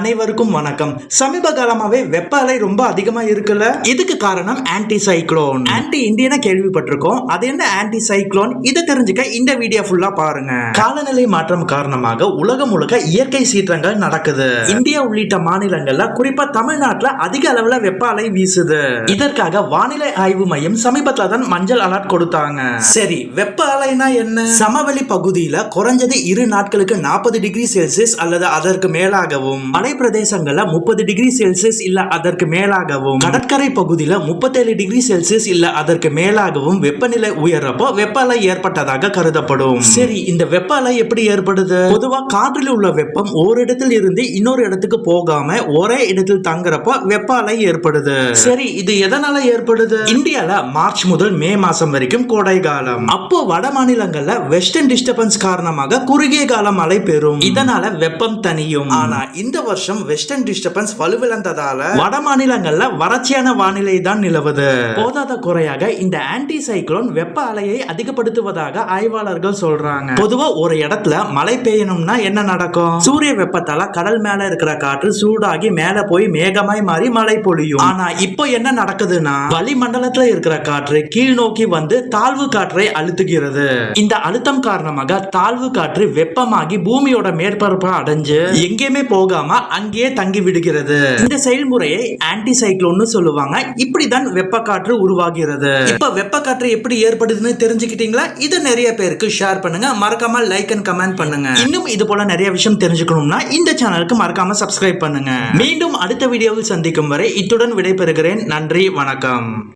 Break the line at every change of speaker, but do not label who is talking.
அனைவருக்கும் வணக்கம். சமீப காலமாவே வெப்ப அலை ரொம்ப அதிகமா இருக்குல்ல? இதுக்கு காரணம் ஆன்டி சைக்ளோன் ஆன்டி இந்தியனா கேள்விப்பட்டிருக்கோம். அது என்ன ஆன்டி சைக்ளோன் இதை தெரிஞ்சுக்க இந்த வீடியோ ஃபுல்லா பாருங்க. காலநிலை மாற்றம் காரணமாக உலகம் முழுக்க இயற்கை சீற்றங்கள் நடக்குது. இந்தியா உள்ளிட்ட மாநிலங்கள்ல குறிப்பா தமிழ்நாட்டுல அதிக அளவுல வெப்ப அலை வீசுது. இதற்காக வானிலை ஆய்வு மையம் சமீபத்துல தான் மஞ்சள் அலர்ட் கொடுத்தாங்க. சரி வெப்ப அலைனா என்ன? சமவெளி பகுதியில குறைஞ்சது இரு நாட்களுக்கு நாற்பது டிகிரி செல்சியஸ் அல்லது அதற்கு மேலாகவும். மலை பிரதேசங்கள்ல முப்பது டிகிரி செல்சியஸ் இல்ல அதற்கு மேலாகவும் கடற்கரை பகுதியில முப்பத்தேழு டிகிரி செல்சியஸ் இல்ல அதற்கு மேலாகவும் வெப்பநிலை உயர்றப்போ வெப்ப அலை ஏற்பட்டதாக கருதப்படும். சரி இந்த வெப்ப அலை எப்படி ஏற்படுது? பொதுவா காற்றில் உள்ள வெப்பம் ஓரிடத்தில் இருந்து இன்னொரு இடத்துக்கு போகாம ஒரே இடத்தில் தங்குறப்போ வெப்ப அலை ஏற்படுது. சரி இது எதனால ஏற்படுது? இந்தியால மார்ச் முதல் மே மாசம் வரைக்கும் கோடை காலம். அப்போ வட மாநிலங்கள்ல வெஸ்டர்ன் டிஸ்டர்பன்ஸ் காரணமாக குறுகிய கால மழை பெறும். இதனால வெப்பம் தனியும் ஆனா இந்த வருஷம் வெஸ்டர்ன் டிஸ்டர்பன்ஸ் வலுவிழந்ததால வட மாநிலங்கள்ல வறட்சியான வானிலை தான் நிலவுது. போதாத குறையாக இந்த ஆன்டி சைக்ளோன் வெப்ப அலையை அதிகப்படுத்துவதாக ஆய்வாளர்கள் சொல்றாங்க. பொதுவா ஒரு இடத்துல மழை பெய்யணும்னா என்ன நடக்கும்? சூரிய வெப்பத்தால கடல் மேல இருக்கிற காற்று சூடாகி மேல போய் மேகமாய் மாறி மழை பொழியும். ஆனா இப்போ என்ன நடக்குதுன்னா வளிமண்டலத்துல இருக்கிற காற்று கீழ் நோக்கி வந்து தாழ்வு காற்றை அழுத்துகிறது. இந்த அழுத்தம் காரணமாக தாழ்வு காற்று வெப்பமாகி பூமியோட மேற்பரப்பை அடைஞ்சு எங்கேயுமே போகாம அங்கேயே தங்கி விடுகிறது. இந்த செயல்முறையை ஆன்டி சைக்ளோன்னு சொல்லுவாங்க. இப்படிதான் வெப்ப காற்று உருவாகிறது. இப்ப வெப்ப காற்று எப்படி ஏற்படுதுன்னு தெரிஞ்சுக்கிட்டீங்களா? இதை நிறைய பேருக்கு ஷேர் பண்ணுங்க. மறக்காம லைக் அண்ட் கமெண்ட் பண்ணுங்க. இன்னும் இது போல நிறைய விஷயம் தெரிஞ்சுக்கணும்னா இந்த சேனலுக்கு மறக்காம சப்ஸ்கிரைப் பண்ணுங்க. மீண்டும் அடுத்த வீடியோவில் சந்திக்கும் வரை இத்துடன் விடைபெறுகிறேன். நன்றி வணக்கம்.